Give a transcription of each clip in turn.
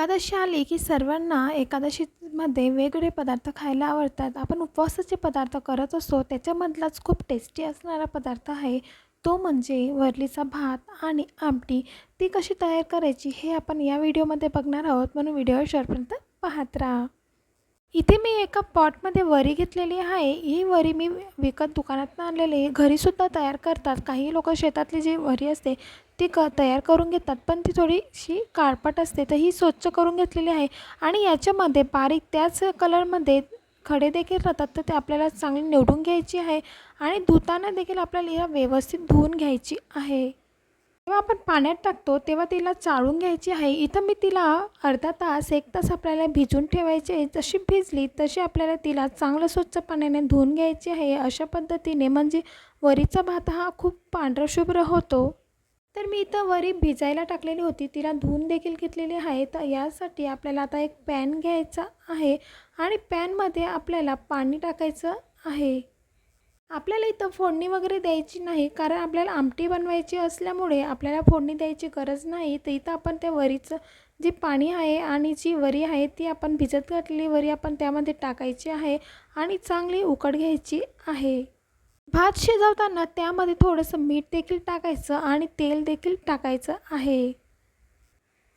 एकादशी आली की सर्वांना एकादशीमध्ये वेगवेगळे पदार्थ खायला आवडतात. आपण उपवासाचे पदार्थ करत असतो. त्याच्यामधलाच खूप टेस्टी असणारा पदार्थ आहे तो म्हणजे वरलीचा भात आणि आमटी. ती कशी तयार करायची हे आपण या व्हिडिओमध्ये बघणार आहोत. म्हणून व्हिडिओ शेवटपर्यंत पाहत राहा. इथे मी एका पॉटमध्ये वरी घेतलेली आहे. ही वरी मी विकत दुकानातून आणलेली आहे. घरीसुद्धा तयार करतात. काही लोक शेतातली जी वरी असते ती क तयार करून घेतात पण ती थोडीशी काळपट असते. तर ही स्वच्छ करून घेतलेली आहे. आणि याच्यामध्ये बारीक त्याच कलरमध्ये खडे देखील राहतात. तर ते आपल्याला चांगली निवडून घ्यायची आहे. आणि धुताना देखील आपल्याला ह्या व्यवस्थित धुवून घ्यायची आहे. जेव्हा आपण पाण्यात टाकतो तेव्हा तिला चाळून घ्यायची आहे. इथं मी तिला अर्धा तास एक तास आपल्याला भिजून ठेवायची. आहे जशी भिजली तशी आपल्याला तिला चांगलं स्वच्छ पाण्याने धुवून घ्यायची आहे. अशा पद्धतीने म्हणजे वरीचा भात हा खूप पांढराशुभ्र होतो. तर मी इथं वरी भिजायला टाकलेली होती. तिला धुवून देखील घेतलेली आहे. तर यासाठी आपल्याला आता एक पॅन घ्यायचा आहे आणि पॅनमध्ये आपल्याला पाणी टाकायचं आहे. आपल्याला इथं फोडणी वगैरे द्यायची नाही कारण आपल्याला आमटी बनवायची असल्यामुळे आपल्याला फोडणी द्यायची गरज नाही. तर इथं आपण त्या वरीचं जे पाणी आहे आणि जी वरी आहे ती आपण भिजत घातलेली वरी आपण त्यामध्ये टाकायची आहे आणि चांगली उकड घ्यायची आहे. भात शिजवताना त्यामध्ये थोडंसं मीठ देखील टाकायचं आणि तेल देखील टाकायचं आहे.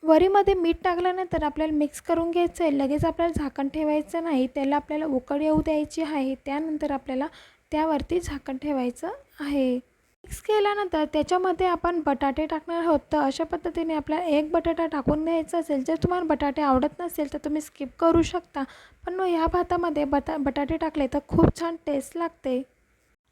वरीमध्ये मीठ टाकल्यानंतर आपल्याला मिक्स करून घ्यायचं आहे. लगेच आपल्याला झाकण ठेवायचं नाही. त्याला आपल्याला उकड येऊ द्यायची आहे. त्यानंतर आपल्याला त्यावरती झाकण ठेवायचं आहे. मिक्स केल्यानंतर त्याच्यामध्ये आपण बटाटे टाकणार आहोत. तर अशा पद्धतीने आपल्याला एक बटाटा टाकून द्यायचा असेल जर तुम्हाला बटाटे आवडत नसेल तर तुम्ही स्किप करू शकता. पण मग ह्या भातामध्ये बटा बटाटे टाकले तर खूप छान टेस्ट लागते.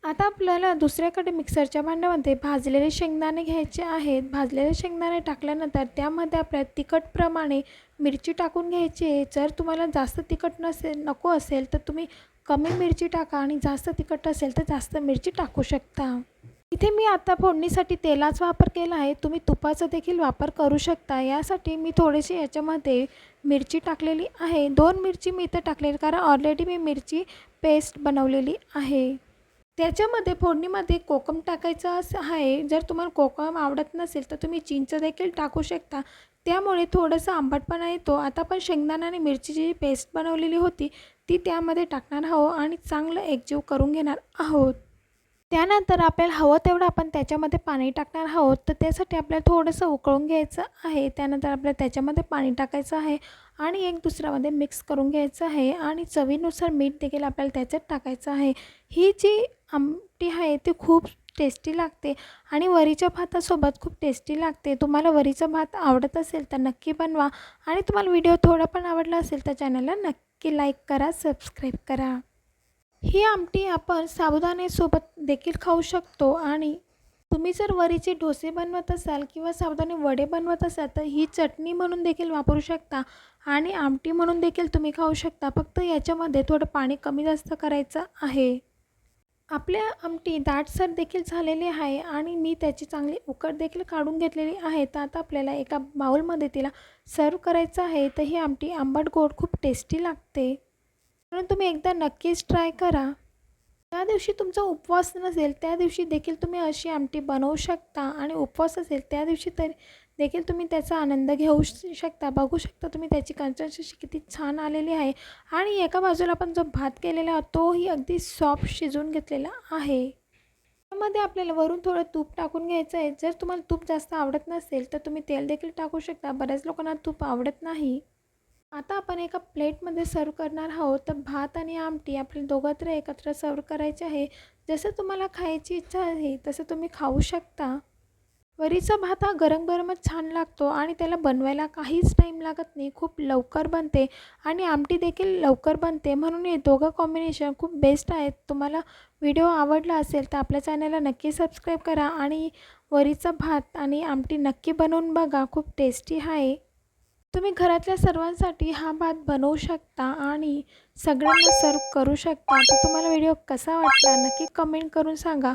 आता आपल्याला दुसऱ्याकडे मिक्सरच्या भांड्यामध्ये भाजलेले शेंगदाणे घ्यायचे आहेत. भाजलेले शेंगदाणे टाकल्यानंतर त्यामध्ये आपल्या तिखटप्रमाणे मिरची टाकून घ्यायची आहे. जर तुम्हाला जास्त तिखट नसेल नको असेल तर तुम्ही कमी मिरची टाका आणि जास्त तिखट असेल तर जास्त मिरची टाकू शकता. इथे मी आता फोडणीसाठी तेलाचा वापर केला आहे. तुम्ही तुपाचा देखील वापर करू शकता. यासाठी मी थोडीशी याच्यामध्ये मिरची टाकलेली आहे. दोन मिरची मी इथं टाकलेली कारण ऑलरेडी मी मिरची पेस्ट बनवलेली आहे. त्याच्यामध्ये फोडणीमध्ये कोकम टाकायचं असं आहे. जर तुम्हाला कोकम आवडत नसेल तर तुम्ही चिंच देखील टाकू शकता. त्यामुळे थोडंसं आंबटपणा येतो. आता पण शेंगदाणा आणि मिरचीची जी पेस्ट बनवलेली होती ती त्यामध्ये टाकणार आहोत आणि चांगलं एकजीव करून घेणार आहोत. त्यानंतर आपल्याला हवं तेवढं आपण त्याच्यामध्ये पाणी टाकणार आहोत. तर त्यासाठी आपल्याला थोडंसं उकळून घ्यायचं आहे. त्यानंतर आपल्याला त्याच्यामध्ये पाणी टाकायचं आहे आणि एक दुसऱ्यामध्ये मिक्स करून घ्यायचं आहे आणि चवीनुसार मीठ देखील आपल्याला त्याच्यात टाकायचं आहे. ही जी आमटी आहे ती खूप टेस्टी लागते. आणि वरीच्या भातासोबत खूप टेस्टी लागते. तुम्हाला वरीचा भात आवडत असेल तर नक्की बनवा. आणि तुम्हाला व्हिडिओ थोडा पण आवडला असेल तर चॅनलला नक्की लाईक करा सबस्क्राईब करा. ही आमटी आपण साबुदाणेसोबत देखील खाऊ शकतो. आणि तुम्ही जर वरीचे डोसे बनवत असाल किंवा साबुदाणे वडे बनवत असाल तर ही चटणी म्हणून देखील वापरू शकता. आणि आमटी म्हणून देखील तुम्ही खाऊ शकता. फक्त याच्यामध्ये थोडं पाणी कमी जास्त करायचं आहे. आपल्या आमटी दाटसर देखील झालेली आहे आणि मी त्याची चांगली उकड देखील काढून घेतलेली आहे. तर आता आपल्याला एका बाउलमध्ये तिला सर्व करायचं आहे तर ही आमटी आंबट गोड खूप टेस्टी लागते. म्हणून तुम्ही एकदा नक्कीच ट्राय करा. त्या दिवशी तुमचा उपवास नसेल त्या दिवशी देखील तुम्ही अशी आमटी बनवू शकता आणि उपवास असेल त्या दिवशी तरी देखील तुम्ही त्याचा आनंद घेऊ शकता. बघू शकता तुम्ही त्याची कन्सिस्टन्सी किती छान आलेली आहे. आणि एका बाजूला आपण जो भात केलेला तोही अगदी सॉफ्ट शिजवून घेतलेला आहे. त्यामध्ये आपल्याला वरून थोडं तूप टाकून घ्यायचं आहे. जर तुम्हाला तूप जास्त आवडत नसेल तर तुम्ही तेल देखील टाकू शकता. बऱ्याच लोकांना तूप आवडत नाही. आता आपण एका प्लेटमध्ये सर्व करणार आहोत. तर भात आणि आमटी आपल्याला दोघत्र एकत्र सर्व करायचे आहे. जसं तुम्हाला खायची इच्छा आहे तसं तुम्ही खाऊ शकता. वरीचा भात हा गरम गरमच छान लागतो आणि त्याला बनवायला काहीच टाईम लागत नाही. खूप लवकर बनते आणि आमटी देखील लवकर बनते. म्हणून हे दोघं कॉम्बिनेशन खूप बेस्ट आहेत. तुम्हाला व्हिडिओ आवडला असेल तर आपल्या चॅनलला नक्की सबस्क्राईब करा आणि वरीचा भात आणि आमटी नक्की बनवून बघा. खूप टेस्टी आहे. तुम्ही घरातल्या सर्वांसाठी हा भात बनवू शकता आणि सगळ्यांना सर्व करू शकता. तर तुम्हाला व्हिडिओ कसा वाटला नक्की कमेंट करून सांगा.